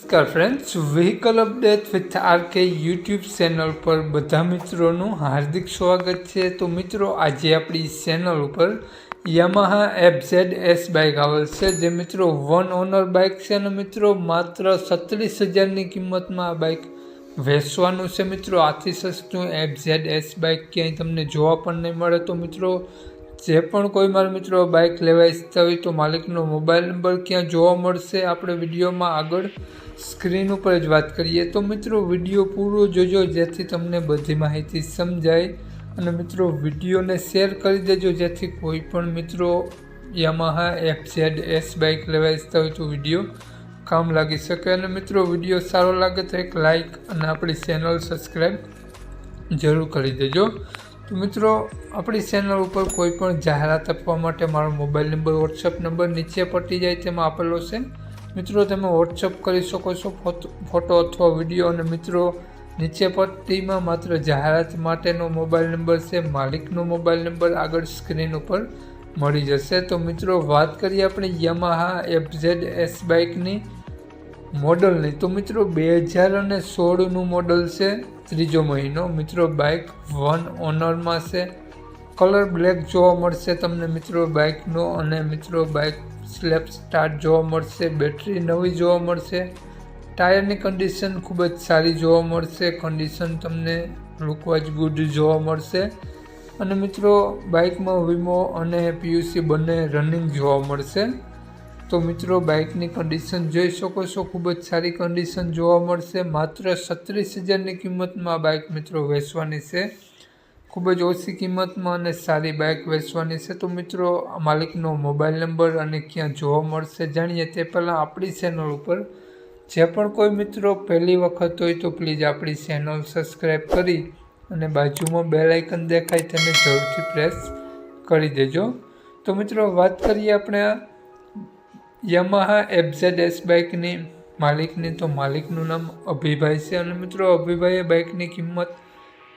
નમસ્કાર friends vehicle update with RK YouTube channel પર બધા મિત્રોનું હાર્દિક સ્વાગત છે. તો મિત્રો, આજે આપણી ચેનલ ઉપર Yamaha F Z S bike આવેલ છે. જે મિત્રો વન ઓનર બાઇક છે અને મિત્રો, માત્ર સત્રીસ હજારની કિંમતમાં આ બાઇક વેચવાનું છે. મિત્રો, આથી સસ્તું એફ ઝેડ એસ બાઇક ક્યાંય તમને જોવા પણ નહીં મળે. તો મિત્રો, જે પણ કોઈ મારા મિત્રો બાઇક લેવા ઈચ્છતા હોય તો માલિકનો મોબાઈલ નંબર ક્યાં જોવા મળશે? આપણે વિડીયોમાં આગળ સ્ક્રીન ઉપર જ વાત કરીએ તો મિત્રો વીડિયો પૂરો જોજો, જેથી તમને બધી માહિતી સમજાય. અને મિત્રો વિડીયોને શેર કરી દેજો, જેથી કોઈ પણ મિત્રો Yamaha F Z S bike લેવા ઇચ્છતા હોય તો વીડિયો કામ લાગી શકે. અને મિત્રો વીડિયો સારો લાગે તો એક લાઇક અને આપણી ચેનલ સબસ્ક્રાઈબ જરૂર કરી દેજો. તો મિત્રો આપણી ચેનલ ઉપર કોઈ પણ જાહેરાત આપવા માટે મારો મોબાઈલ નંબર વોટ્સઅપ નંબર નીચે પટી જાય તેમાં આપેલો છે. મિત્રો, તમે વોટ્સઅપ કરી શકો છો ફોટો અથવા વીડિયો અને મિત્રો, નીચે પટ્ટીમાં માત્ર જાહેરાત માટેનો મોબાઈલ નંબર છે, માલિકનો મોબાઈલ નંબર આગળ સ્ક્રીન ઉપર મળી જશે. તો મિત્રો, વાત કરીએ આપણે યમાહા એફઝેડ એસ બાઇકની મોડલની. તો મિત્રો બે હજાર અને સોળનું મોડલ છે, ત્રીજો મહિનો. મિત્રો બાઇક વન ઓનરમાં છે. કલર બ્લેક જોવા મળશે તમને મિત્રો, બાઇકનો અને મિત્રો, બાઇક સ્લેપ સ્ટાર્ટ જોવા મળશે, બેટરી નવી જોવા મળશે, ટાયરની કન્ડિશન ખૂબ જ સારી જોવા મળશે, કન્ડિશન તમને લુકવાઇઝ ગુડ જોવા મળશે અને મિત્રો, બાઇકમાં વીમો અને પીયુસી બંને રનિંગ જોવા મળશે. તો મિત્રો, બાઇકની કન્ડિશન જોઈ શકો છો, ખૂબ જ સારી કન્ડિશન જોવા મળશે, માત્ર છત્રીસ હજારની કિંમતમાં બાઇક મિત્રો વેચવાની છે. ખૂબ જ ઓછી કિંમતમાં અને સારી બાઇક વેચવાની છે. તો મિત્રો માલિકનો મોબાઈલ નંબર અને ક્યાં જોવા મળશે જાણીએ તે પહેલાં આપણી ચેનલ ઉપર જે પણ કોઈ મિત્રો પહેલી વખત હોય તો પ્લીઝ આપણી ચેનલ સબસ્ક્રાઈબ કરી અને બાજુમાં આઇકન દેખાય તેને જરૂરથી પ્રેસ કરી દેજો. તો મિત્રો, વાત કરીએ આપણે યમાહા એફઝેડ એસ બાઇકની. માલિકની તો માલિકનું નામ અભિભાઈ છે અને મિત્રો, અભિભાઈએ બાઇકની કિંમત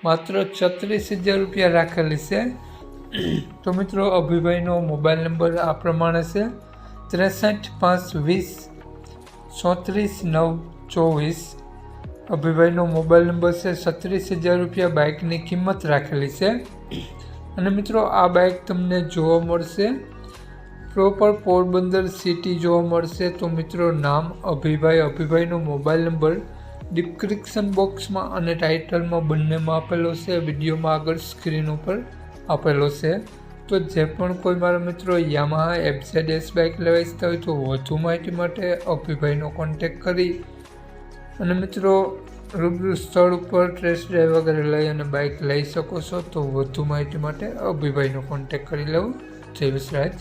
માત્ર છત્રીસ હજાર રૂપિયા રાખેલી છે. તો મિત્રો, અભિભાઈનો મોબાઈલ નંબર આ પ્રમાણે છે. ત્રેસઠ પાંચ વીસ ચોત્રીસ નવ ચોવીસ. અભિભાઈનો મોબાઈલ નંબર છે છત્રીસ હજાર રૂપિયા. બાઇકની કિંમત રાખેલી છે. અને મિત્રો, આ બાઇક તમને જોવા મળશે. પ્રોપર પોરબંદર સિટી જોવા મળશે. તો મિત્રો, નામ અભિભાઈ. અભિભાઈનો મોબાઈલ નંબર ડિસ્ક્રિપ્શન બોક્સમાં અને ટાઇટલમાં બંનેમાં આપેલો છે. વિડીયોમાં આગળ સ્ક્રીન ઉપર આપેલો છે. તો જે પણ કોઈ મારા મિત્રો યામાહા એફઝેડ એસ બાઇક લેવા ઈચ્છતા હોય તો વધુ માહિતી માટે અભિભાઈનો કોન્ટેક કરી. અને મિત્રો, રૂબરૂ સ્થળ ઉપર ટ્રેસ ડ્રાઈવ વગેરે લઈ અને બાઇક લઈ શકો છો તો વધુ માહિતી માટે અભિભાઈનો કોન્ટેક કરી લેવું. જય વિસરાજ